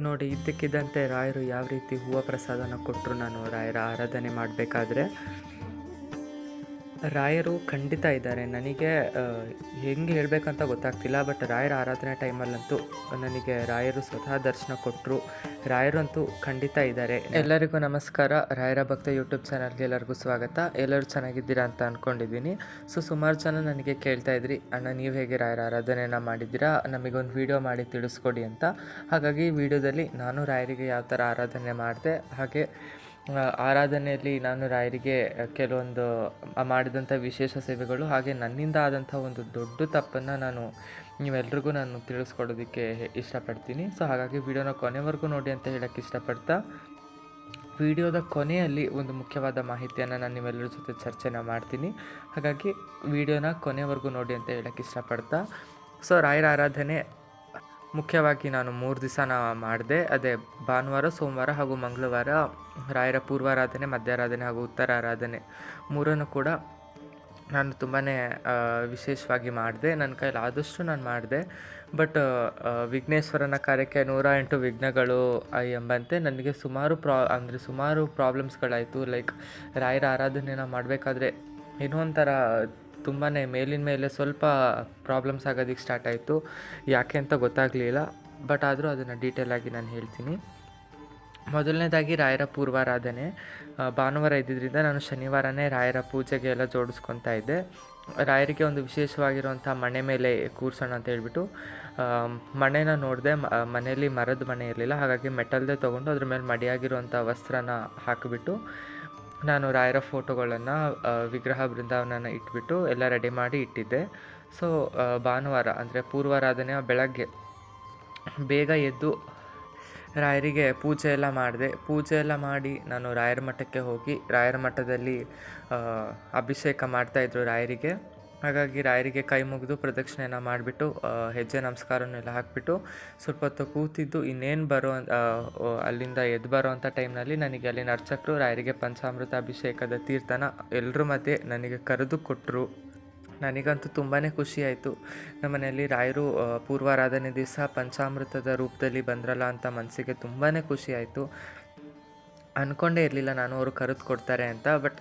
ನೋಡಿ ಇದ್ದಕ್ಕಿದ್ದಂತೆ ರಾಯರು ಯಾವ ರೀತಿ ಹೂವು ಪ್ರಸಾದನ ಕೊಟ್ಟರು ನಾನು ರಾಯರ ಆರಾಧನೆ ಮಾಡಬೇಕಾದ್ರೆ ರಾಯರು ಖಂಡಿತ ಇದ್ದಾರೆ. ನನಗೆ ಹೆಂಗೆ ಹೇಳಬೇಕಂತ ಗೊತ್ತಾಗ್ತಿಲ್ಲ, ಬಟ್ ರಾಯರ ಆರಾಧನೆ ಟೈಮಲ್ಲಂತೂ ನನಗೆ ರಾಯರು ಸ್ವತಃ ದರ್ಶನ ಕೊಟ್ಟರು ರಾಯರಂತೂ ಖಂಡಿತ ಇದ್ದಾರೆ. ಎಲ್ಲರಿಗೂ ನಮಸ್ಕಾರ. ರಾಯರ ಭಕ್ತ ಯೂಟ್ಯೂಬ್ ಚಾನಲ್ಗೆ ಎಲ್ಲರಿಗೂ ಸ್ವಾಗತ. ಎಲ್ಲರೂ ಚೆನ್ನಾಗಿದ್ದೀರಾ ಅಂತ ಅಂದ್ಕೊಂಡಿದ್ದೀನಿ ಸೊ, ಸುಮಾರು ಜನ ನನಗೆ ಕೇಳ್ತಾ ಇದ್ರಿ, ಅಣ್ಣ, ನೀವು ಹೇಗೆ ರಾಯರ ಆರಾಧನೆನ ಮಾಡಿದ್ದೀರಾ? ನಮಗೊಂದು ವಿಡಿಯೋ ಮಾಡಿ ತಿಳಿಸ್ಕೊಡಿ ಅಂತ. ಹಾಗಾಗಿ ವಿಡಿಯೋದಲ್ಲಿ ನಾನು ರಾಯರಿಗೆ ಯಾವ ಥರ ಆರಾಧನೆ ಮಾಡಿದೆ, ಹಾಗೆ ಆರಾಧನೆಯಲ್ಲಿ ನಾನು ರಾಯರಿಗೆ ಕೆಲವೊಂದು ಮಾಡಿದಂಥ ವಿಶೇಷ ಸೇವೆಗಳು ಹಾಗೆ ನನ್ನಿಂದ ಆದಂಥ ಒಂದು ದೊಡ್ಡ ತಪ್ಪನ್ನು ನಾನು ನೀವೆಲ್ರಿಗೂ ನಾನು ತಿಳಿಸ್ಕೊಡೋದಕ್ಕೆ ಇಷ್ಟಪಡ್ತೀನಿ. ಸೊ, ಹಾಗಾಗಿ ವಿಡಿಯೋನ ಕೊನೆವರೆಗೂ ನೋಡಿ ಅಂತ ಹೇಳೋಕ್ಕೆ ಇಷ್ಟಪಡ್ತಾ, ವಿಡಿಯೋದ ಕೊನೆಯಲ್ಲಿ ಒಂದು ಮುಖ್ಯವಾದ ಮಾಹಿತಿಯನ್ನು ನಾನು ನಿಮ್ಮೆಲ್ಲರ ಜೊತೆ ಚರ್ಚೆನ ಮಾಡ್ತೀನಿ. ಹಾಗಾಗಿ ವಿಡಿಯೋನ ಕೊನೆವರೆಗೂ ನೋಡಿ ಅಂತ ಹೇಳೋಕ್ಕೆ ಇಷ್ಟಪಡ್ತಾ, ಸೊ, ರಾಯರ ಆರಾಧನೆ ಮುಖ್ಯವಾಗಿ ನಾನು ಮೂರು ದಿವಸ ಮಾಡಿದೆ. ಅದೇ ಭಾನುವಾರ, ಸೋಮವಾರ ಹಾಗೂ ಮಂಗಳವಾರ ರಾಯರ ಪೂರ್ವಾರಾಧನೆ, ಮಧ್ಯಾರಾಧನೆ ಹಾಗೂ ಉತ್ತರ ಆರಾಧನೆ ಮೂರನ್ನು ಕೂಡ ನಾನು ತುಂಬಾ ವಿಶೇಷವಾಗಿ ಮಾಡಿದೆ. ನನ್ನ ಕೈಲಿ ಆದಷ್ಟು ನಾನು ಮಾಡಿದೆ. ಬಟ್ ವಿಘ್ನೇಶ್ವರನ ಕಾರ್ಯಕ್ಕೆ ನೂರ ಎಂಟು ವಿಘ್ನಗಳು ಎಂಬಂತೆ ನನಗೆ ಸುಮಾರು ಪ್ರಾ, ಅಂದರೆ ಸುಮಾರು ಪ್ರಾಬ್ಲಮ್ಸ್ಗಳಾಯಿತು ಲೈಕ್ ರಾಯರ ಆರಾಧನೆನ ಮಾಡಬೇಕಾದ್ರೆ ಏನೋ ಒಂಥರ ತುಂಬಾ ಮೇಲಿನ ಮೇಲೆ ಸ್ವಲ್ಪ ಪ್ರಾಬ್ಲಮ್ಸ್ ಆಗೋದಕ್ಕೆ ಸ್ಟಾರ್ಟ್ ಆಯಿತು. ಯಾಕೆ ಅಂತ ಗೊತ್ತಾಗಲಿಲ್ಲ ಬಟ್ ಆದರೂ ಅದನ್ನು ಡೀಟೇಲಾಗಿ ನಾನು ಹೇಳ್ತೀನಿ. ಮೊದಲನೇದಾಗಿ ರಾಯರ ಪೂರ್ವಾರಾಧನೆ. ಭಾನುವಾರ ಇದ್ದಿದ್ದರಿಂದ ನಾನು ಶನಿವಾರನೇ ರಾಯರ ಪೂಜೆಗೆ ಎಲ್ಲ ಜೋಡಿಸ್ಕೊತಾ ಇದ್ದೆ. ರಾಯರಿಗೆ ಒಂದು ವಿಶೇಷವಾಗಿರುವಂಥ ಮಣೆ ಮೇಲೆ ಕೂರಿಸೋಣ ಅಂತ ಹೇಳ್ಬಿಟ್ಟು ಮಣೆನ ನೋಡಿದೆ ಮನೆಯಲ್ಲಿ ಮರದ ಮನೆ ಇರಲಿಲ್ಲ, ಹಾಗಾಗಿ ಮೆಟಲ್ದೇ ತೊಗೊಂಡು ಅದ್ರ ಮೇಲೆ ಮಡಿಯಾಗಿರುವಂಥ ವಸ್ತ್ರನ ಹಾಕಿಬಿಟ್ಟು ನಾನು ರಾಯರ ಫೋಟೋಗಳನ್ನು ವಿಗ್ರಹ ಬೃಂದಾವನನ ಇಟ್ಬಿಟ್ಟು ಎಲ್ಲ ರೆಡಿ ಮಾಡಿ ಇಟ್ಟಿದ್ದೆ. ಸೊ ಭಾನುವಾರ, ಅಂದರೆ ಪೂರ್ವಾರಾಧನೆಯ ಬೆಳಗ್ಗೆ ಬೇಗ ಎದ್ದು ರಾಯರಿಗೆ ಪೂಜೆ ಎಲ್ಲ ಮಾಡಿದೆ. ಪೂಜೆ ಎಲ್ಲ ಮಾಡಿ ನಾನು ರಾಯರ ಮಠಕ್ಕೆ ಹೋಗಿ, ರಾಯರ ಮಠದಲ್ಲಿ ಅಭಿಷೇಕ ಮಾಡ್ತಾಯಿದ್ರು ರಾಯರಿಗೆ. ಹಾಗಾಗಿ ರಾಯರಿಗೆ ಕೈ ಮುಗಿದು ಪ್ರದಕ್ಷಿಣೆನ ಮಾಡಿಬಿಟ್ಟು ಹೆಜ್ಜೆ ನಮಸ್ಕಾರನೆಲ್ಲ ಹಾಕಿಬಿಟ್ಟು ಸ್ವಲ್ಪ ಹೊತ್ತು ಕೂತಿದ್ದು, ಇನ್ನೇನು ಬರೋ ಅಲ್ಲಿಂದ ಎದ್ದು ಬರೋ ಅಂಥ ಟೈಮ್ನಲ್ಲಿ ನನಗೆ ಅಲ್ಲಿನ ಅರ್ಚಕರು ರಾಯರಿಗೆ ಪಂಚಾಮೃತ ಅಭಿಷೇಕದ ತೀರ್ಥನ ಎಲ್ಲರ ಮಧ್ಯೆ ನನಗೆ ಕರೆದು ಕೊಟ್ಟರು ನನಗಂತೂ ತುಂಬಾ ಖುಷಿಯಾಯಿತು ಆಯಿತು. ನಮ್ಮ ಮನೆಯಲ್ಲಿ ರಾಯರು ಪೂರ್ವಾರಾಧನೆ ದಿವಸ ಪಂಚಾಮೃತದ ರೂಪದಲ್ಲಿ ಬಂದ್ರಲ್ಲ ಅಂತ ಮನಸ್ಸಿಗೆ ತುಂಬಾ ಖುಷಿಯಾಯಿತು ಅಂದ್ಕೊಂಡೇ ಇರಲಿಲ್ಲ ನಾನು ಅವರು ಕರೆದು ಕೊಡ್ತಾರೆ ಅಂತ ಬಟ್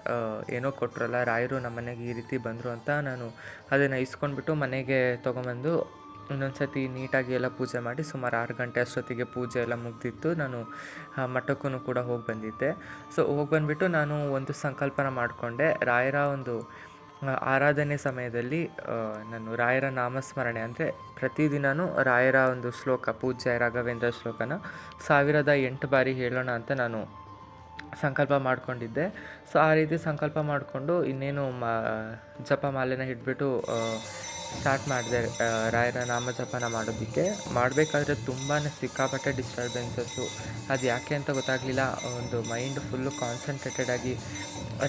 ಏನೋ ಕೊಟ್ಟರಲ್ಲ ರಾಯರು ನಮ್ಮ ಮನೆಗೆ ಈ ರೀತಿ ಬಂದರು ಅಂತ ನಾನು ಅದನ್ನು ಇಸ್ಕೊಂಡ್ಬಿಟ್ಟು ಮನೆಗೆ ತೊಗೊಂಬಂದು ಇನ್ನೊಂದು ಸತಿ ನೀಟಾಗಿ ಎಲ್ಲ ಪೂಜೆ ಮಾಡಿ ಸುಮಾರು ಆರು ಗಂಟೆ ಅಷ್ಟೊತ್ತಿಗೆ ಪೂಜೆ ಎಲ್ಲ ಮುಗ್ದಿತ್ತು. ನಾನು ಮಠಕ್ಕೂ ಕೂಡ ಹೋಗಿ ಬಂದಿದ್ದೆ. ಸೊ ಹೋಗಿ ಬಂದುಬಿಟ್ಟು ನಾನು ಒಂದು ಸಂಕಲ್ಪನ ಮಾಡಿಕೊಂಡೆ. ರಾಯರ ಒಂದು ಆರಾಧನೆ ಸಮಯದಲ್ಲಿ ನಾನು ರಾಯರ ನಾಮಸ್ಮರಣೆ ಅಂದರೆ ಪ್ರತಿದಿನವೂ ರಾಯರ ಒಂದು ಶ್ಲೋಕ, ಪೂಜ್ಯ ರಾಘವೇಂದ್ರ ಶ್ಲೋಕನ ಸಾವಿರದ ಎಂಟು ಬಾರಿ ಹೇಳೋಣ ಅಂತ ನಾನು ಸಂಕಲ್ಪ ಮಾಡಿಕೊಂಡಿದ್ದೆ. ಸೊ ಆ ರೀತಿ ಸಂಕಲ್ಪ ಮಾಡಿಕೊಂಡು ಇನ್ನೇನು ಮಾ ಜಪ ಮಾಲೆನ ಹಿಡ್ಬಿಟ್ಟು ಸ್ಟಾರ್ಟ್ ಮಾಡಿದೆ ರಾಯರ ನಾಮಜಪನ ಮಾಡೋದಕ್ಕೆ. ಮಾಡಬೇಕಾದ್ರೆ ತುಂಬಾ ಸಿಕ್ಕಾಪಟ್ಟೆ ಡಿಸ್ಟರ್ಬೆನ್ಸಸ್ಸು ಅದು ಯಾಕೆ ಅಂತ ಗೊತ್ತಾಗಲಿಲ್ಲ. ಒಂದು ಮೈಂಡ್ ಫುಲ್ಲು ಕಾನ್ಸಂಟ್ರೇಟೆಡ್ ಆಗಿ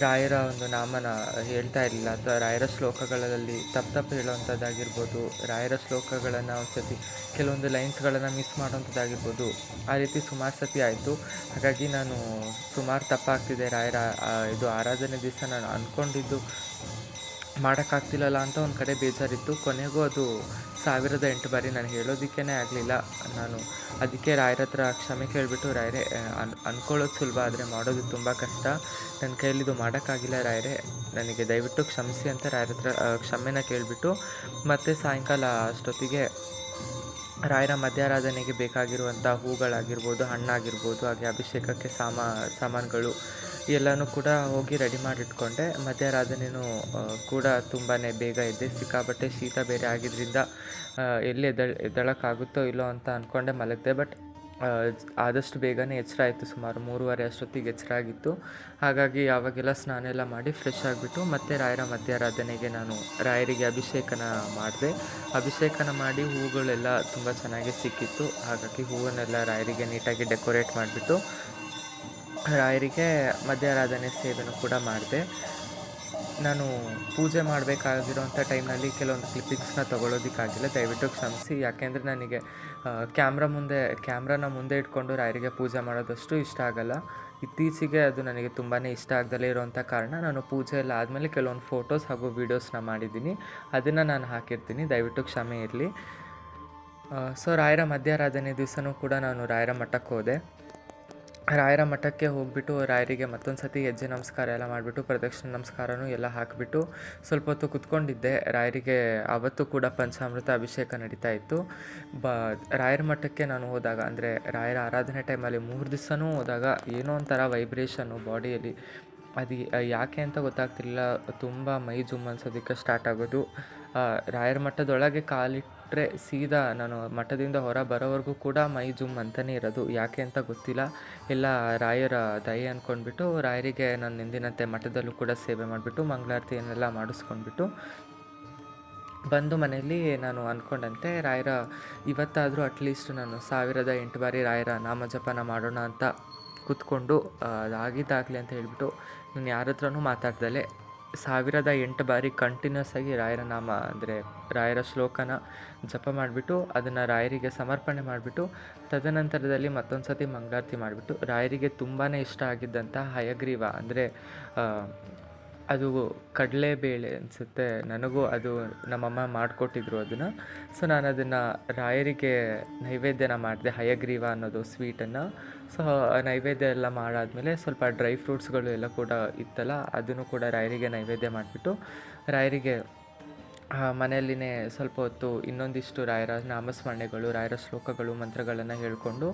ರಾಯರ ಒಂದು ನಾಮನ ಹೇಳ್ತಾ ಇರಲಿಲ್ಲ. ಅಥವಾ ರಾಯರ ಶ್ಲೋಕಗಳಲ್ಲಿ ತಪ್ಪು ತಪ್ಪು ಹೇಳುವಂಥದ್ದಾಗಿರ್ಬೋದು, ರಾಯರ ಶ್ಲೋಕಗಳನ್ನು ಒಂದ್ಸತಿ ಕೆಲವೊಂದು ಲೈನ್ಸ್ಗಳನ್ನು ಮಿಸ್ ಮಾಡುವಂಥದ್ದಾಗಿರ್ಬೋದು, ಆ ರೀತಿ ಸುಮಾರು ಸತಿ ಆಯಿತು. ಹಾಗಾಗಿ ನಾನು ಸುಮಾರು ತಪ್ಪಾಗ್ತಿದೆ ರಾಯರ ಇದು ಆರಾಧನೆ ದಿವಸ ನಾನು ಅಂದ್ಕೊಂಡಿದ್ದು ಮಾಡೋಕ್ಕಾಗ್ತಿಲ್ಲಲ್ಲ ಅಂತ ಒಂದು ಕಡೆ ಬೇಜಾರಿತ್ತು. ಕೊನೆಗೂ ಅದು ಸಾವಿರದ ಎಂಟು ಬಾರಿ ನಾನು ಹೇಳೋದಕ್ಕೇ ಆಗಲಿಲ್ಲ. ನಾನು ಅದಕ್ಕೆ ರಾಯರ ಹತ್ರ ಕ್ಷಮೆ ಕೇಳಿಬಿಟ್ಟು, ರಾಯರೇ ಅನ್ ಅಂದ್ಕೊಳ್ಳೋದು ಸುಲಭ, ಆದರೆ ಮಾಡೋದು ತುಂಬ ಕಷ್ಟ. ನನ್ನ ಕೈಯಲ್ಲಿ ಇದು ಮಾಡೋಕ್ಕಾಗಿಲ್ಲ, ರಾಯರೇ. ನನಗೆ ದಯವಿಟ್ಟು ಕ್ಷಮಿಸಿ ಅಂತ ರಾಯರ ಹತ್ರ ಕ್ಷಮೆನ ಕೇಳಿಬಿಟ್ಟು, ಮತ್ತು ಸಾಯಂಕಾಲ ಅಷ್ಟೊತ್ತಿಗೆ ರಾಯರ ಮಧ್ಯಾರಾಧನೆಗೆ ಬೇಕಾಗಿರುವಂಥ ಹೂಗಳಾಗಿರ್ಬೋದು, ಹಣ್ಣಾಗಿರ್ಬೋದು, ಹಾಗೆ ಅಭಿಷೇಕಕ್ಕೆ ಸಾಮಾ, ಸಾಮಾನುಗಳು ಎಲ್ಲನೂ ಕೂಡ ಹೋಗಿ ರೆಡಿ ಮಾಡಿಟ್ಕೊಂಡೆ. ಇಟ್ಕೊಂಡೆ ಆ, ಕೂಡ ತುಂಬಾ ಬೇಗ ಇದ್ದೆ ಸಿಕ್ಕಾಪಟ್ಟೆ ಶೀತ ಬೇರೆ ಆಗಿದ್ದರಿಂದ ಎಲ್ಲಿ ಎದ್ದಳ್ ಎದ್ದಳಕ್ಕಾಗುತ್ತೋ ಇಲ್ಲೋ ಅಂತ ಅಂದ್ಕೊಂಡೆ ಮಲಗಿದೆ. ಬಟ್ ಆದಷ್ಟು ಬೇಗನೆ ಎಚ್ಚರ ಆಯಿತು. ಸುಮಾರು ಮೂರುವರೆ ಅಷ್ಟೊತ್ತಿಗೆ ಎಚ್ಚರ ಆಗಿತ್ತು. ಹಾಗಾಗಿ ಆವಾಗೆಲ್ಲ ಸ್ನಾನ ಎಲ್ಲ ಮಾಡಿ ಫ್ರೆಶ್ ಆಗಿಬಿಟ್ಟು ಮತ್ತೆ ರಾಯರ ಮಧ್ಯಾರಾಧನೆಗೆ ನಾನು ರಾಯರಿಗೆ ಅಭಿಷೇಕನ ಮಾಡಿದೆ. ಅಭಿಷೇಕನ ಮಾಡಿ ಹೂಗಳೆಲ್ಲ ತುಂಬ ಚೆನ್ನಾಗಿ ಸಿಕ್ಕಿತ್ತು. ಹಾಗಾಗಿ ಹೂವನ್ನೆಲ್ಲ ರಾಯರಿಗೆ ನೀಟಾಗಿ ಡೆಕೋರೇಟ್ ಮಾಡಿಬಿಟ್ಟು ರಾಯರಿಗೆ ಮಧ್ಯಾರಾಧನೆ ಸೇವೆನೂ ಕೂಡ ಮಾಡಿದೆ. ನಾನು ಪೂಜೆ ಮಾಡಬೇಕಾಗಿರೋಂಥ ಟೈಮ್ನಲ್ಲಿ ಕೆಲವೊಂದು ಕ್ಲಿಪ್ಪಿಂಗ್ಸ್ನ ತೊಗೊಳೋದಕ್ಕಾಗಿಲ್ಲ ದಯವಿಟ್ಟು ಕ್ಷಮಿಸಿ. ಯಾಕೆಂದರೆ ನನಗೆ ಕ್ಯಾಮ್ರಾ ಮುಂದೆ, ಕ್ಯಾಮ್ರಾನ ಮುಂದೆ ಇಟ್ಕೊಂಡು ರಾಯರಿಗೆ ಪೂಜೆ ಮಾಡೋದಷ್ಟು ಇಷ್ಟ ಆಗಲ್ಲ. ಇತ್ತೀಚೆಗೆ ಅದು ನನಗೆ ತುಂಬಾ ಇಷ್ಟ ಆಗದಲ್ಲೇ ಇರೋವಂಥ ಕಾರಣ, ನಾನು ಪೂಜೆ ಎಲ್ಲ ಆದಮೇಲೆ ಕೆಲವೊಂದು ಫೋಟೋಸ್ ಹಾಗೂ ವೀಡಿಯೋಸ್ನ ಮಾಡಿದ್ದೀನಿ. ಅದನ್ನು ನಾನು ಹಾಕಿರ್ತೀನಿ. ದಯವಿಟ್ಟು ಕ್ಷಮೆ ಇರಲಿ. ಸೊ ರಾಯರ ಮಧ್ಯಾರಾಧನೆ ದಿವಸನೂ ಕೂಡ ನಾನು ರಾಯರ ಮಠಕ್ಕೆ ಹೋದೆ. ರಾಯರ ಮಠಕ್ಕೆ ಹೋಗಿಬಿಟ್ಟು ರಾಯರಿಗೆ ಮತ್ತೊಂದು ಸತಿ ಹೆಜ್ಜೆ ನಮಸ್ಕಾರ ಎಲ್ಲ ಮಾಡಿಬಿಟ್ಟು ಪ್ರದಕ್ಷಿಣೆ ನಮಸ್ಕಾರನೂ ಎಲ್ಲ ಹಾಕಿಬಿಟ್ಟು ಸ್ವಲ್ಪ ಹೊತ್ತು ಕುತ್ಕೊಂಡಿದ್ದೆ. ರಾಯರಿಗೆ ಆವತ್ತು ಕೂಡ ಪಂಚಾಮೃತ ಅಭಿಷೇಕ ನಡೀತಾ ಇತ್ತು. ಬ, ರಾಯರ ಮಠಕ್ಕೆ ನಾನು ಹೋದಾಗ, ಅಂದರೆ ರಾಯರ ಆರಾಧನೆ ಟೈಮಲ್ಲಿ ಮೂರು ದಿವಸನೂ ಹೋದಾಗ ಏನೋ ಒಂಥರ ವೈಬ್ರೇಷನ್ನು ಬಾಡಿಯಲ್ಲಿ. ಅದು ಯಾಕೆ ಅಂತ ಗೊತ್ತಾಗ್ತಿರ್ಲಿಲ್ಲ. ತುಂಬ ಮೈ ಜುಮ್ ಅನ್ಸೋದಕ್ಕೆ ಸ್ಟಾರ್ಟ್ ಆಗೋದು ರಾಯರ ಮಠದೊಳಗೆ ಕಾಲಿಟ್ಟರೆ ಸೀದಾ ನಾನು ಮಠದಿಂದ ಹೊರ ಬರೋವರೆಗೂ ಕೂಡ ಮೈ ಜುಮ್ ಅಂತಲೇ ಇರೋದು. ಯಾಕೆ ಅಂತ ಗೊತ್ತಿಲ್ಲ. ಎಲ್ಲ ರಾಯರ ದಯೆ ಅಂದ್ಕೊಂಡ್ಬಿಟ್ಟು ರಾಯರಿಗೆ ನಾನು ಎಂದಿನಂತೆ ಮಠದಲ್ಲೂ ಕೂಡ ಸೇವೆ ಮಾಡಿಬಿಟ್ಟು ಮಂಗಳಾರತಿಯನ್ನೆಲ್ಲ ಮಾಡಿಸ್ಕೊಂಡ್ಬಿಟ್ಟು ಬಂದು ಮನೆಯಲ್ಲಿ ನಾನು ಅಂದ್ಕೊಂಡಂತೆ ರಾಯರ, ಇವತ್ತಾದರೂ ಅಟ್ಲೀಸ್ಟ್ ನಾನು ಸಾವಿರದ ಎಂಟು ಬಾರಿ ರಾಯರ ನಾಮಜಪನ ಮಾಡೋಣ ಅಂತ ಕೂತ್ಕೊಂಡು ಅದಾಗಿದ್ದಾಗಲಿ ಅಂತ ಹೇಳಿಬಿಟ್ಟು ನಾನು ಯಾರ ಹತ್ರನೂ ಮಾತಾಡ್ದಲೆ ಸಾವಿರದ ಎಂಟು ಬಾರಿ ಕಂಟಿನ್ಯೂಸ್ ಆಗಿ ರಾಯರ ನಾಮ, ಅಂದರೆ ರಾಯರ ಶ್ಲೋಕನ ಜಪ ಮಾಡಿಬಿಟ್ಟು, ಅದನ್ನು ರಾಯರಿಗೆ ಸಮರ್ಪಣೆ ಮಾಡಿಬಿಟ್ಟು, ತದನಂತರದಲ್ಲಿ ಮತ್ತೊಂದು ಸತಿ ಮಂಗಳಾರತಿ ಮಾಡಿಬಿಟ್ಟು, ರಾಯರಿಗೆ ತುಂಬಾ ಇಷ್ಟ ಆಗಿದ್ದಂಥ ಹಯಗ್ರೀವ, ಅಂದರೆ ಅದು ಕಡಲೆಬೇಳೆ ಅನಿಸುತ್ತೆ. ನನಗೂ ಅದು ನಮ್ಮಮ್ಮ ಮಾಡಿಕೊಟ್ಟಿದ್ರು ಅದನ್ನು. ಸೊ ನಾನು ಅದನ್ನು ರಾಯರಿಗೆ ನೈವೇದ್ಯನ ಮಾಡಿದೆ, ಹಯಗ್ರೀವ ಅನ್ನೋದು ಸ್ವೀಟನ್ನು ಸೊ ನೈವೇದ್ಯ ಎಲ್ಲ ಮಾಡಾದಮೇಲೆ ಸ್ವಲ್ಪ ಡ್ರೈ ಫ್ರೂಟ್ಸ್ಗಳು ಎಲ್ಲ ಕೂಡ ಇತ್ತಲ್ಲ, ಅದನ್ನು ಕೂಡ ರಾಯರಿಗೆ ನೈವೇದ್ಯ ಮಾಡಿಬಿಟ್ಟು, ರಾಯರಿಗೆ ಮನೆಯಲ್ಲಿನೇ ಸ್ವಲ್ಪ ಹೊತ್ತು ಇನ್ನೊಂದಿಷ್ಟು ರಾಯರ ನಾಮಸ್ಮರಣೆಗಳು, ರಾಯರ ಶ್ಲೋಕಗಳು, ಮಂತ್ರಗಳನ್ನು ಹೇಳಿಕೊಂಡು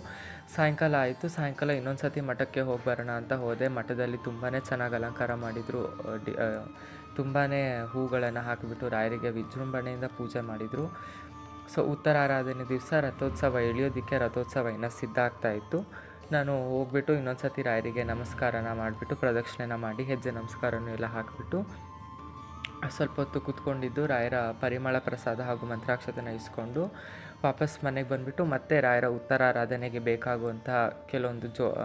ಸಾಯಂಕಾಲ ಆಯಿತು, ಸಾಯಂಕಾಲ ಇನ್ನೊಂದು ಸತಿ ಮಠಕ್ಕೆ ಹೋಗಿ ಬರೋಣ ಅಂತ ಹೋದೆ. ಮಠದಲ್ಲಿ ತುಂಬಾ ಚೆನ್ನಾಗಿ ಅಲಂಕಾರ ಮಾಡಿದರು. ಡಿ ತುಂಬಾ ಹೂಗಳನ್ನು ಹಾಕಿಬಿಟ್ಟು ರಾಯರಿಗೆ ವಿಜೃಂಭಣೆಯಿಂದ ಪೂಜೆ ಮಾಡಿದರು. ಸೊ, ಉತ್ತರಾರಾಧನೆ ದಿವಸ ರಥೋತ್ಸವ ಎಳಿಯೋದಕ್ಕೆ ರಥೋತ್ಸವ ಇನ್ನೂ ಸಿದ್ಧ ಆಗ್ತಾ ಇತ್ತು. ನಾನು ಹೋಗ್ಬಿಟ್ಟು ಇನ್ನೊಂದು ಸತಿ ರಾಯರಿಗೆ ನಮಸ್ಕಾರನ ಮಾಡಿಬಿಟ್ಟು ಪ್ರದಕ್ಷಿಣೆನ ಮಾಡಿ ಹೆಜ್ಜೆ ನಮಸ್ಕಾರನೂ ಎಲ್ಲ ಹಾಕಿಬಿಟ್ಟು ಸ್ವಲ್ಪ ಹೊತ್ತು ಕೂತ್ಕೊಂಡಿದ್ದು ರಾಯರ ಪರಿಮಳ ಪ್ರಸಾದ ಹಾಗೂ ಮಂತ್ರಾಕ್ಷತೆನ ಇಸ್ಕೊಂಡು ವಾಪಸ್ ಮನೆಗೆ ಬಂದುಬಿಟ್ಟು ಮತ್ತೆ ರಾಯರ ಉತ್ತರಾರಾಧನೆಗೆ ಬೇಕಾಗುವಂತಹ ಕೆಲವೊಂದು ಜೋ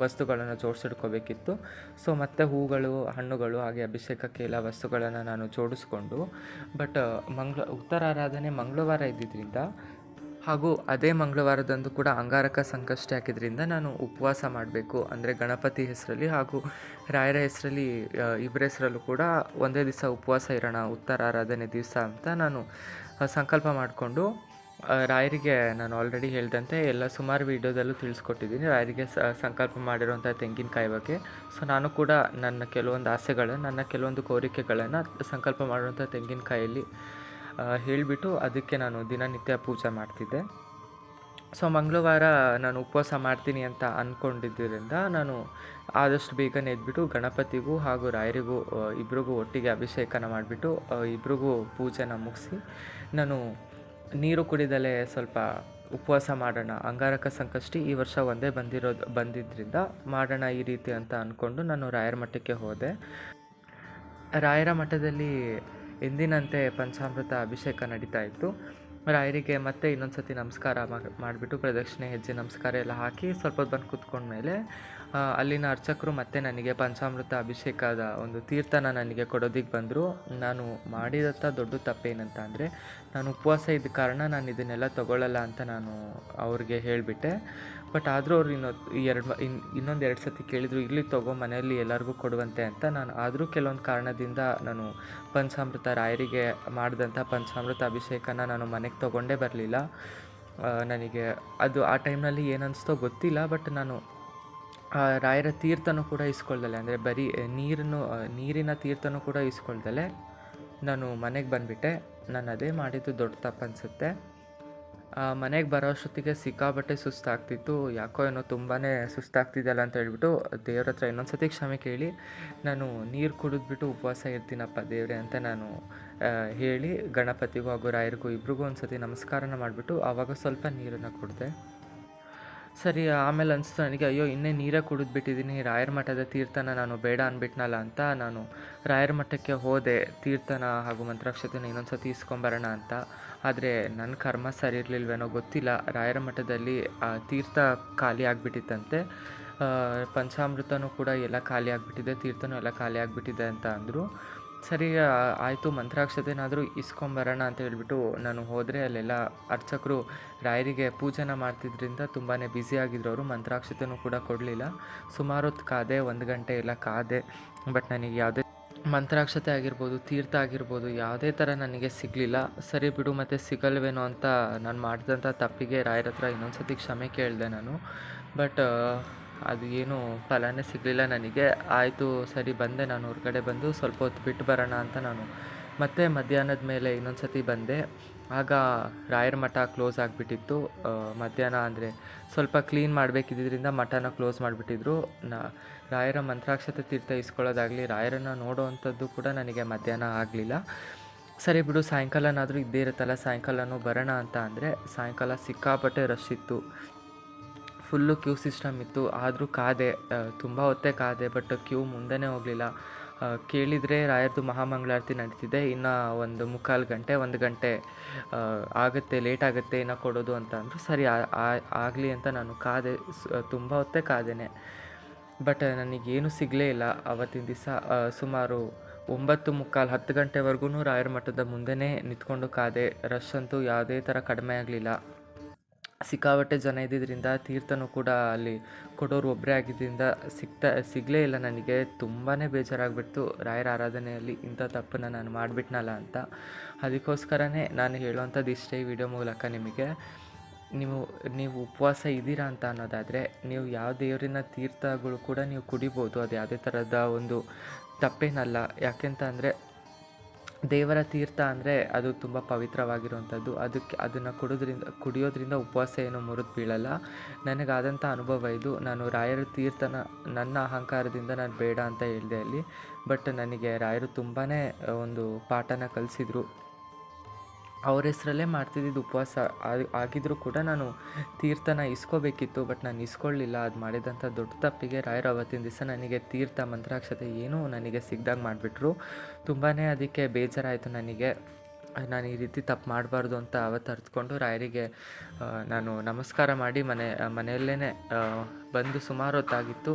ವಸ್ತುಗಳನ್ನು ಜೋಡಿಸಿಡ್ಕೋಬೇಕಿತ್ತು. ಸೊ, ಮತ್ತೆ ಹೂಗಳು, ಹಣ್ಣುಗಳು ಹಾಗೆ ಅಭಿಷೇಕಕ್ಕೆ ಎಲ್ಲ ವಸ್ತುಗಳನ್ನು ನಾನು ಜೋಡಿಸ್ಕೊಂಡು, ಬಟ್, ಮಂಗ್ಳ, ಉತ್ತರಾರಾಧನೆ ಮಂಗಳವಾರ ಇದ್ದಿದ್ದರಿಂದ ಹಾಗೂ ಅದೇ ಮಂಗಳವಾರದಂದು ಕೂಡ ಅಂಗಾರಕ ಸಂಕಷ್ಟಿ ಹಾಕಿದ್ರಿಂದ ನಾನು ಉಪವಾಸ ಮಾಡಬೇಕು. ಅಂದರೆ ಗಣಪತಿ ಹೆಸರಲ್ಲಿ ಹಾಗೂ ರಾಯರ ಹೆಸರಲ್ಲಿ ಇಬ್ಬರ ಹೆಸರಲ್ಲೂ ಕೂಡ ಒಂದೇ ದಿವಸ ಉಪವಾಸ ಇರೋಣ ಉತ್ತರಾರಾಧನೆ ದಿವಸ ಅಂತ ನಾನು ಸಂಕಲ್ಪ ಮಾಡಿಕೊಂಡು ರಾಯರಿಗೆ ನಾನು ಆಲ್ರೆಡಿ ಹೇಳಿದಂತೆ ಎಲ್ಲ ಸುಮಾರು ವೀಡಿಯೋದಲ್ಲೂ ತಿಳಿಸ್ಕೊಟ್ಟಿದ್ದೀನಿ. ರಾಯರಿಗೆ ಸಂಕಲ್ಪ ಮಾಡಿರುವಂಥ ತೆಂಗಿನಕಾಯಿ ಬಗ್ಗೆ. ಸೊ ನಾನು ಕೂಡ ನನ್ನ ಕೆಲವೊಂದು ಆಸೆಗಳನ್ನು, ನನ್ನ ಕೆಲವೊಂದು ಕೋರಿಕೆಗಳನ್ನು ಸಂಕಲ್ಪ ಮಾಡಿರುವಂಥ ತೆಂಗಿನಕಾಯಲ್ಲಿ ಹೇಳಿಬಿಟ್ಟು ಅದಕ್ಕೆ ನಾನು ದಿನನಿತ್ಯ ಪೂಜೆ ಮಾಡ್ತಿದ್ದೆ. ಸೊ ಮಂಗಳವಾರ ನಾನು ಉಪವಾಸ ಮಾಡ್ತೀನಿ ಅಂತ ಅಂದ್ಕೊಂಡಿದ್ದರಿಂದ ನಾನು ಆದಷ್ಟು ಬೇಗನೆ ಎದ್ಬಿಟ್ಟು ಗಣಪತಿಗೂ ಹಾಗೂ ರಾಯರಿಗೂ ಇಬ್ರಿಗೂ ಒಟ್ಟಿಗೆ ಅಭಿಷೇಕನ ಮಾಡಿಬಿಟ್ಟು ಇಬ್ರಿಗೂ ಪೂಜೆನ ಮುಗಿಸಿ ನಾನು ನೀರು ಕುಡಿದಲೇ ಸ್ವಲ್ಪ ಉಪವಾಸ ಮಾಡೋಣ. ಅಂಗಾರಕ ಸಂಕಷ್ಟಿ ಈ ವರ್ಷ ಒಂದೇ ಬಂದಿರೋದು ಬಂದಿದ್ದರಿಂದ ಮಾಡೋಣ ಈ ರೀತಿ ಅಂತ ಅಂದ್ಕೊಂಡು ನಾನು ರಾಯರ ಮಠಕ್ಕೆ ಹೋದೆ. ರಾಯರ ಮಠದಲ್ಲಿ ಎಂದಿನಂತೆ ಪಂಚಾಮೃತ ಅಭಿಷೇಕ ನಡೀತಾ ಇತ್ತು. ರಾಯರಿಗೆ ಮತ್ತೆ ಇನ್ನೊಂದು ಸತಿ ನಮಸ್ಕಾರ ಮಾಡಿಬಿಟ್ಟು ಪ್ರದಕ್ಷಿಣೆ ಹೆಜ್ಜೆ ನಮಸ್ಕಾರ ಎಲ್ಲ ಹಾಕಿ ಸ್ವಲ್ಪ ಹೊತ್ತು ಬಂದು ಕೂತ್ಕೊಂಡ್ಮೇಲೆ ಅಲ್ಲಿನ ಅರ್ಚಕರು ಮತ್ತೆ ನನಗೆ ಪಂಚಾಮೃತ ಅಭಿಷೇಕದ ಒಂದು ತೀರ್ಥನ ನನಗೆ ಕೊಡೋದಕ್ಕೆ ಬಂದರು. ನಾನು ಮಾಡಿದಂಥ ದೊಡ್ಡ ತಪ್ಪೇನಂತ ಅಂದರೆ, ನಾನು ಉಪವಾಸ ಇದ್ದ ಕಾರಣ ನಾನು ಇದನ್ನೆಲ್ಲ ತಗೊಳ್ಳಲ್ಲ ಅಂತ ನಾನು ಅವ್ರಿಗೆ ಹೇಳಿಬಿಟ್ಟೆ. ಬಟ್ ಆದರೂ ಅವ್ರು ಇನ್ನೊಂದು ಎರಡು ಇನ್, ಇನ್ನೊಂದು ಎರಡು ಸತಿ ಕೇಳಿದರು, ಇಲ್ಲಿ ತಗೋ, ಮನೆಯಲ್ಲಿ ಎಲ್ಲರಿಗೂ ಕೊಡುವಂತೆ ಅಂತ ನಾನು ಆದರೂ ಕೆಲವೊಂದು ಕಾರಣದಿಂದ ನಾನು ಪಂಚಾಮೃತ ರಾಯರಿಗೆ ಮಾಡಿದಂಥ ಪಂಚಾಮೃತ ಅಭಿಷೇಕನ ನಾನು ಮನೆಗೆ ತೊಗೊಂಡೇ ಬರಲಿಲ್ಲ. ನನಗೆ ಅದು ಆ ಟೈಮ್ನಲ್ಲಿ ಏನನ್ನಿಸ್ತೋ ಗೊತ್ತಿಲ್ಲ, ಬಟ್ ನಾನು ರಾಯರ ತೀರ್ಥನೂ ಕೂಡ ಇಸ್ಕೊಳ್ದಲೆ. ಅಂದರೆ ಬರೀ ನೀರನ್ನು ನೀರಿನ ತೀರ್ಥನೂ ಕೂಡ ಇಸ್ಕೊಳ್ದಲೆ. ನಾನು ಮನೆಗೆ ಬಂದುಬಿಟ್ಟೆ. ನಾನು ಅದೇ ಮಾಡಿದ್ದು ದೊಡ್ಡ ತಪ್ಪು ಅನಿಸುತ್ತೆ ಮನೆಗೆ ಬರೋ ಅಷ್ಟೊತ್ತಿಗೆ ಸಿಕ್ಕಾಬಟ್ಟೆ ಸುಸ್ತಾಗ್ತಿತ್ತು. ಯಾಕೋ ಏನೋ ತುಂಬಾ ಸುಸ್ತಾಗ್ತಿದ್ದಲ್ಲ ಅಂತ ಹೇಳ್ಬಿಟ್ಟು ದೇವ್ರ ಹತ್ರ ಇನ್ನೊಂದು ಸತಿ ಕ್ಷಮೆ ಕೇಳಿ, ನಾನು ನೀರು ಕುಡಿದ್ಬಿಟ್ಟು ಉಪವಾಸ ಇರ್ತೀನಪ್ಪ ದೇವ್ರೆ ಅಂತ ನಾನು ಹೇಳಿ ಗಣಪತಿಗೂ ಹಾಗೂ ರಾಯರಿಗೂ ಇಬ್ರಿಗೂ ಒಂದು ಸತಿ ನಮಸ್ಕಾರನ ಮಾಡಿಬಿಟ್ಟು ಆವಾಗ ಸ್ವಲ್ಪ ನೀರನ್ನು ಕುಡಿದೆ. ಸರಿ, ಆಮೇಲೆ ಅನಿಸ್ತು ನನಗೆ, ಅಯ್ಯೋ, ಇನ್ನೇ ನೀರೇ ಕುಡಿದ್ಬಿಟ್ಟಿದ್ದೀನಿ ರಾಯರ ಮಠದ ತೀರ್ಥನ ನಾನು ಬೇಡ ಅಂದ್ಬಿಟ್ನಲ್ಲ ಅಂತ ನಾನು ರಾಯರ ಮಠಕ್ಕೆ ಹೋದೆ, ತೀರ್ಥನ ಹಾಗೂ ಮಂತ್ರಾಕ್ಷತೆನ ಇನ್ನೊಂದು ಸತಿ ಇಸ್ಕೊಂಬರೋಣ ಅಂತ. ಆದರೆ ನನ್ನ ಕರ್ಮ ಸರಿ ಇರಲಿಲ್ವೇನೋ ಗೊತ್ತಿಲ್ಲ. ರಾಯರ ಮಠದಲ್ಲಿ, ಆ, ತೀರ್ಥ ಖಾಲಿ ಆಗಿಬಿಟ್ಟಿತ್ತಂತೆ. ಪಂಚಾಮೃತನೂ ಕೂಡ ಎಲ್ಲ ಖಾಲಿ ಆಗಿಬಿಟ್ಟಿದೆ, ತೀರ್ಥನೂ ಎಲ್ಲ ಖಾಲಿ ಆಗಿಬಿಟ್ಟಿದೆ ಅಂತ ಅಂದರು. ಸರಿ ಆಯಿತು, ಮಂತ್ರಾಕ್ಷತೆನಾದರೂ ಇಸ್ಕೊಂಬರೋಣ ಅಂತ ಹೇಳ್ಬಿಟ್ಟು ನಾನು ಹೋದರೆ ಅಲ್ಲೆಲ್ಲ ಅರ್ಚಕರು ರಾಯರಿಗೆ ಪೂಜೆನ ಮಾಡ್ತಿದ್ರಿಂದ ತುಂಬಾ ಬ್ಯುಸಿ ಆಗಿದ್ರು ಅವರು. ಮಂತ್ರಾಕ್ಷತೆನೂ ಕೂಡ ಕೊಡಲಿಲ್ಲ. ಸುಮಾರು ಹೊತ್ತು ಕಾದೆ, ಒಂದು ಗಂಟೆ ಎಲ್ಲ ಕಾದೆ ಬಟ್ ನನಗೆ ಯಾವುದೇ ಮಂತ್ರಾಕ್ಷತೆ ಆಗಿರ್ಬೋದು, ತೀರ್ಥ ಆಗಿರ್ಬೋದು, ಯಾವುದೇ ಥರ ನನಗೆ ಸಿಗಲಿಲ್ಲ. ಸರಿ ಬಿಡು, ಮತ್ತು ಸಿಗಲ್ವೇನೋ ಅಂತ ನಾನು ಮಾಡಿದಂಥ ತಪ್ಪಿಗೆ ರಾಯರ ಹತ್ರ ಇನ್ನೊಂದು ಸತಿ ಕ್ಷಮೆ ಕೇಳಿದೆ ನಾನು. ಬಟ್ ಅದು ಏನು ಫಲನೇ ಸಿಗಲಿಲ್ಲ ನನಗೆ. ಆಯಿತು, ಸರಿ, ಬಂದೆ. ನಾನು ಹೊರಗಡೆ ಬಂದು ಸ್ವಲ್ಪ ಹೊತ್ತು ಬಿಟ್ಟು ಬರೋಣ ಅಂತ ನಾನು. ಮತ್ತೆ ಮಧ್ಯಾಹ್ನದ ಮೇಲೆ ಇನ್ನೊಂದು ಸತಿ ಬಂದೆ. ಆಗ ರಾಯರ ಮಠ ಕ್ಲೋಸ್ ಆಗಿಬಿಟ್ಟಿತ್ತು. ಮಧ್ಯಾಹ್ನ ಅಂದರೆ ಸ್ವಲ್ಪ ಕ್ಲೀನ್ ಮಾಡಬೇಕಿದ್ದರಿಂದ ಮಠನ ಕ್ಲೋಸ್ ಮಾಡಿಬಿಟ್ಟಿದ್ರು. ನಾ, ರಾಯರ ಮಂತ್ರಾಕ್ಷತೆ ತೀರ್ಥ ಇಸ್ಕೊಳ್ಳೋದಾಗಲಿ ರಾಯರನ್ನು ನೋಡೋವಂಥದ್ದು ಕೂಡ ನನಗೆ ಮಧ್ಯಾಹ್ನ ಆಗಲಿಲ್ಲ. ಸರಿ ಬಿಡು, ಸಾಯಂಕಾಲನಾದರೂ ಇದ್ದೇ ಇರುತ್ತಲ್ಲ, ಸಾಯಂಕಾಲನೂ ಬರೋಣ ಅಂತ ಅಂದರೆ ಸಾಯಂಕಾಲ ಸಿಕ್ಕಾಪಟ್ಟೆ ರಶ್ ಇತ್ತು. ಫುಲ್ಲು ಕ್ಯೂ ಸಿಸ್ಟಮ್ ಇತ್ತು. ಆದರೂ ಕಾದೆ ತುಂಬ ಹೊತ್ತೇ ಕಾದೆ, ಬಟ್ ಕ್ಯೂ ಮುಂದೆನೇ ಹೋಗಲಿಲ್ಲ. ಕೇಳಿದರೆ ರಾಯರದು ಮಹಾಮಂಗಳಾರತಿ ನಡೀತಿದೆ. ಇನ್ನು ಒಂದು ಮುಕ್ಕಾಲು ಗಂಟೆ, ಒಂದು ಗಂಟೆ ಆಗುತ್ತೆ, ಲೇಟ್ ಆಗುತ್ತೆ ಇನ್ನು ಕೊಡೋದು ಅಂತ ಅಂದರು ಸರಿ ಆಗಲಿ ಅಂತ ನಾನು ಕಾದೆ ತುಂಬ ಹೊತ್ತೇ ಕಾದೇನೆ. ಬಟ್ ನನಗೇನು ಸಿಗಲೇ ಇಲ್ಲ ಅವತ್ತಿನ ದಿವಸ. ಸುಮಾರು ಒಂಬತ್ತು ಮುಕ್ಕಾಲು, ಹತ್ತು ಗಂಟೆವರೆಗೂ ರಾಯರ ಮಠದ ಮುಂದೆನೇ ನಿಂತ್ಕೊಂಡು ಕಾದೆ. ರಶ್ ಅಂತೂ ಯಾವುದೇ ಥರ ಕಡಿಮೆ ಆಗಲಿಲ್ಲ. ಸಿಕ್ಕಾಪಟ್ಟೆ ಜನ ಇದ್ದಿದ್ದರಿಂದ ತೀರ್ಥನೂ ಕೂಡ ಅಲ್ಲಿ ಕೊಡೋರು ಒಬ್ಬರೇ ಆಗಿದ್ದರಿಂದ ಸಿಗ್ತಾ ಸಿಗಲೇ ಇಲ್ಲ ನನಗೆ. ತುಂಬಾ ಬೇಜಾರಾಗ್ಬಿಡ್ತು. ರಾಯರ ಆರಾಧನೆಯಲ್ಲಿ ಇಂಥ ತಪ್ಪನ್ನು ನಾನು ಮಾಡಿಬಿಟ್ನಲ್ಲ ಅಂತ. ಅದಕ್ಕೋಸ್ಕರನೇ ನಾನು ಹೇಳುವಂಥದ್ದು ಇಷ್ಟೇ ಈ ವಿಡಿಯೋ ಮೂಲಕ ನಿಮಗೆ. ನೀವು ನೀವು ಉಪವಾಸ ಇದ್ದೀರಾ ಅಂತ ಅನ್ನೋದಾದರೆ, ನೀವು ಯಾವ ದೇವರಿನ ತೀರ್ಥಗಳು ಕೂಡ ನೀವು ಕುಡಿಬೋದು. ಅದು ಯಾವುದೇ ಥರದ ಒಂದು ತಪ್ಪೇನಲ್ಲ. ಯಾಕೆಂತ ಅಂದರೆ ದೇವರ ತೀರ್ಥ ಅಂದರೆ ಅದು ತುಂಬ ಪವಿತ್ರವಾಗಿರುವಂಥದ್ದು. ಅದಕ್ಕೆ ಅದನ್ನು ಕುಡಿದ್ರಿಂದ, ಕುಡಿಯೋದ್ರಿಂದ ಉಪವಾಸ ಏನು ಮುರಿದು ಬೀಳಲ್ಲ. ನನಗಾದಂಥ ಅನುಭವ ಇದು. ನಾನು ರಾಯರ ತೀರ್ಥನ, ನನ್ನ ಅಹಂಕಾರದಿಂದ ನಾನು ಬೇಡ ಅಂತ ಹೇಳಿದೆ ಅಲ್ಲಿ. ಬಟ್ ನನಗೆ ರಾಯರು ತುಂಬಾ ಒಂದು ಪಾಠನ ಕಲಿಸಿದ್ರು. ಅವ್ರ ಹೆಸ್ರಲ್ಲೇ ಮಾಡ್ತಿದ್ದಿದ್ದು ಉಪವಾಸ. ಆಗಿದ್ದರೂ ಕೂಡ ನಾನು ತೀರ್ಥನ ಇಸ್ಕೋಬೇಕಿತ್ತು, ಬಟ್ ನಾನು ಇಸ್ಕೊಳ್ಳಿಲ್ಲ ಅದು ಮಾಡಿದಂಥ ದೊಡ್ಡ ತಪ್ಪಿಗೆ ರಾಯರ ಅವತ್ತಿನ ದಿವಸ ನನಗೆ ತೀರ್ಥ, ಮಂತ್ರಾಕ್ಷತೆ ಏನೂ ನನಗೆ ಸಿಗ್ದಾಗ ಮಾಡಿಬಿಟ್ರು. ತುಂಬಾ ಅದಕ್ಕೆ ಬೇಜಾರಾಯಿತು ನನಗೆ. ನಾನು ಈ ರೀತಿ ತಪ್ಪು ಮಾಡಬಾರ್ದು ಅಂತ ಅವತ್ತು ಅರ್ತ್ಕೊಂಡು ರಾಯರಿಗೆ ನಾನು ನಮಸ್ಕಾರ ಮಾಡಿ ಮನೆ ಮನೆಯಲ್ಲೇ ಬಂದು ಸುಮಾರು ಹೊತ್ತಾಗಿತ್ತು.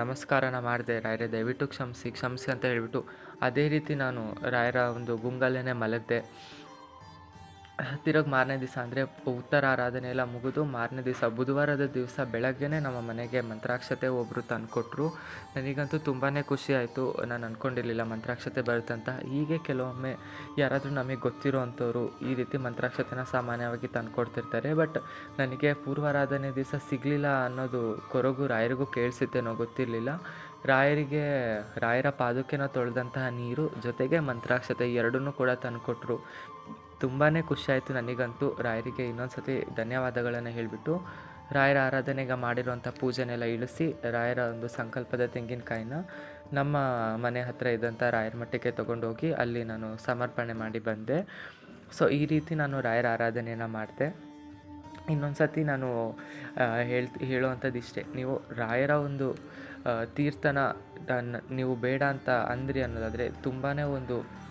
ನಮಸ್ಕಾರನ ಮಾಡಿದೆ ರಾಯರೇ, ದಯವಿಟ್ಟು ಕ್ಷಮಿಸಿ ಕ್ಷಮಿಸಿ ಅಂತ ಹೇಳಿಬಿಟ್ಟು ಅದೇ ರೀತಿ ನಾನು ರಾಯರ ಒಂದು ಗುಂಗಲ್ಲೇ ಮಲಗಿದೆ. ತಿರುಗಿ ಮಾರನೇ ದಿವಸ ಅಂದರೆ ಉತ್ತರ ಆರಾಧನೆ ಎಲ್ಲ ಮುಗಿದು ಮಾರನೇ ದಿವಸ, ಬುಧವಾರದ ದಿವಸ ಬೆಳಗ್ಗೆ ನಮ್ಮ ಮನೆಗೆ ಮಂತ್ರಾಕ್ಷತೆ ಒಬ್ಬರು ತಂದುಕೊಟ್ರು. ನನಗಂತೂ ತುಂಬಾ ಖುಷಿ ಆಯಿತು. ನಾನು ಅಂದ್ಕೊಂಡಿರಲಿಲ್ಲ ಮಂತ್ರಾಕ್ಷತೆ ಬರುತ್ತಂತ ಹೀಗೆ ಕೆಲವೊಮ್ಮೆ ಯಾರಾದರೂ ನಮಗೆ ಗೊತ್ತಿರೋ ಅಂಥವ್ರು ಈ ರೀತಿ ಮಂತ್ರಾಕ್ಷತೆನ ಸಾಮಾನ್ಯವಾಗಿ ತಂದುಕೊಡ್ತಿರ್ತಾರೆ. ಬಟ್ ನನಗೆ ಪೂರ್ವಾರಾಧನೆ ದಿವಸ ಸಿಗಲಿಲ್ಲ ಅನ್ನೋದು ಕೊರಗು ರಾಯರಿಗೂ ಕೇಳಿಸುತ್ತೇನೋ ಗೊತ್ತಿರಲಿಲ್ಲ. ರಾಯರಿಗೆ, ರಾಯರ ಪಾದುಕೆನ ತೊಳೆದಂತಹ ನೀರು ಜೊತೆಗೆ ಮಂತ್ರಾಕ್ಷತೆ ಎರಡನ್ನೂ ಕೂಡ ತಂದುಕೊಟ್ರು. ತುಂಬಾ ಖುಷಿಯಾಯಿತು ನನಗಂತೂ. ರಾಯರಿಗೆ ಇನ್ನೊಂದು ಸತಿ ಧನ್ಯವಾದಗಳನ್ನು ಹೇಳಿಬಿಟ್ಟು ರಾಯರ ಆರಾಧನೆಗೆ ಮಾಡಿರುವಂಥ ಪೂಜೆನೆಲ್ಲ ಇಳಿಸಿ ರಾಯರ ಒಂದು ಸಂಕಲ್ಪದ ತೆಂಗಿನಕಾಯಿನ ನಮ್ಮ ಮನೆ ಹತ್ತಿರ ಇದ್ದಂಥ ರಾಯರ ಮಟ್ಟಕ್ಕೆ ತೊಗೊಂಡೋಗಿ ಅಲ್ಲಿ ನಾನು ಸಮರ್ಪಣೆ ಮಾಡಿ ಬಂದೆ. ಸೊ, ಈ ರೀತಿ ನಾನು ರಾಯರ ಆರಾಧನೆಯನ್ನು ಮಾಡಿದೆ. ಇನ್ನೊಂದು ಸತಿ ನಾನು ಹೇಳ್ತಿ ಹೇಳುವಂಥದ್ದು ಇಷ್ಟೇ. ನೀವು ರಾಯರ ಒಂದು ತೀರ್ಥನ ನೀವು ಬೇಡ ಅಂತ ಅಂದ್ರಿ ಅನ್ನೋದಾದರೆ ತುಂಬಾ ಒಂದು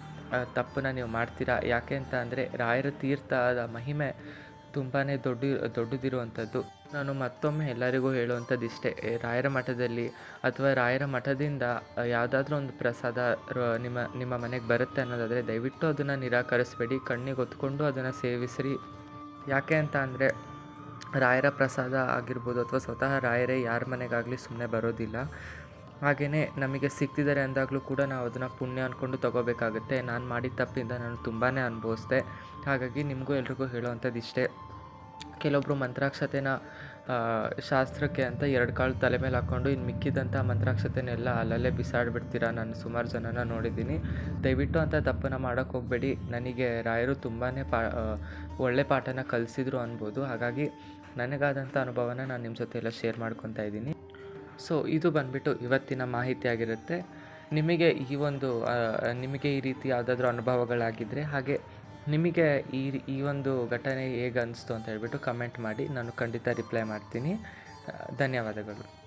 ತಪ್ಪನ್ನು ನೀವು ಮಾಡ್ತೀರಾ? ಯಾಕೆ ಅಂತ ಅಂದರೆ ರಾಯರ ತೀರ್ಥದ ಮಹಿಮೆ ತುಂಬಾ ದೊಡ್ಡ, ದೊಡ್ಡದಿರುವಂಥದ್ದು. ನಾನು ಮತ್ತೊಮ್ಮೆ ಎಲ್ಲರಿಗೂ ಹೇಳುವಂಥದ್ದು ಇಷ್ಟೇ ರಾಯರ ಮಠದಲ್ಲಿ ಅಥವಾ ರಾಯರ ಮಠದಿಂದ ಯಾವುದಾದ್ರೂ ಒಂದು ಪ್ರಸಾದ ನಿಮ್ಮ ನಿಮ್ಮ ಮನೆಗೆ ಬರುತ್ತೆ ಅನ್ನೋದಾದರೆ ದಯವಿಟ್ಟು ಅದನ್ನು ನಿರಾಕರಿಸಬೇಡಿ. ಕಣ್ಣಿಗೆ ಹೊತ್ಕೊಂಡು ಅದನ್ನು ಸೇವಿಸ್ರಿ. ಯಾಕೆ ಅಂತ ಅಂದರೆ ರಾಯರ ಪ್ರಸಾದ ಆಗಿರ್ಬೋದು ಅಥವಾ ಸ್ವತಃ ರಾಯರೇ ಯಾರ ಮನೆಗಾಗಲಿ ಸುಮ್ಮನೆ ಬರೋದಿಲ್ಲ. ಹಾಗೆಯೇ ನಮಗೆ ಸಿಕ್ತಿದ್ದಾರೆ ಅಂದಾಗಲೂ ಕೂಡ ನಾವು ಅದನ್ನು ಪುಣ್ಯ ಅಂದ್ಕೊಂಡು ತೊಗೋಬೇಕಾಗುತ್ತೆ. ನಾನು ಮಾಡಿದ ತಪ್ಪಿಂದ ನಾನು ತುಂಬಾ ಅನುಭವಿಸ್ದೆ. ಹಾಗಾಗಿ ನಿಮಗೂ ಎಲ್ರಿಗೂ ಹೇಳುವಂಥದ್ದು ಇಷ್ಟೇ. ಕೆಲವೊಬ್ಬರು ಮಂತ್ರಾಕ್ಷತೆನ ಶಾಸ್ತ್ರಕ್ಕೆ ಅಂತ ಎರಡು ಕಾಳು ತಲೆ ಮೇಲೆ ಹಾಕ್ಕೊಂಡು ಇನ್ನು ಮಿಕ್ಕಿದಂಥ ಮಂತ್ರಾಕ್ಷತೆನೆಲ್ಲ ಅಲ್ಲಲ್ಲೇ ಬಿಸಾಡಿಬಿಡ್ತೀರಾ ನಾನು ಸುಮಾರು ಜನನ ನೋಡಿದ್ದೀನಿ. ದಯವಿಟ್ಟು ಅಂತ ತಪ್ಪನ್ನು ಮಾಡೋಕ್ಕೆ ಹೋಗಬೇಡಿ. ನನಗೆ ರಾಯರು ತುಂಬಾ ಪಾ ಒಳ್ಳೆ ಪಾಠನ ಕಲಿಸಿದ್ರು ಅನ್ಬೋದು. ಹಾಗಾಗಿ ನನಗಾದಂಥ ಅನುಭವನ ನಾನು ನಿಮ್ಮ ಜೊತೆ ಎಲ್ಲ ಶೇರ್ ಮಾಡ್ಕೊತಾ ಇದ್ದೀನಿ. ಸೊ ಇದು ಬಂದುಬಿಟ್ಟು ಇವತ್ತಿನ ಮಾಹಿತಿ ಆಗಿರುತ್ತೆ. ನಿಮಗೆ ಈ ಒಂದು ನಿಮಗೆ ಈ ರೀತಿ ಯಾವುದಾದ್ರೂ ಅನುಭವಗಳಾಗಿದ್ದರೆ ಹಾಗೆ ನಿಮಗೆ ಈ ಈ ಒಂದು ಘಟನೆ ಹೇಗೆ ಅನಿಸ್ತು ಅಂತ ಹೇಳ್ಬಿಟ್ಟು ಕಮೆಂಟ್ ಮಾಡಿ. ನಾನು ಖಂಡಿತ ರಿಪ್ಲೈ ಮಾಡ್ತೀನಿ. ಧನ್ಯವಾದಗಳು.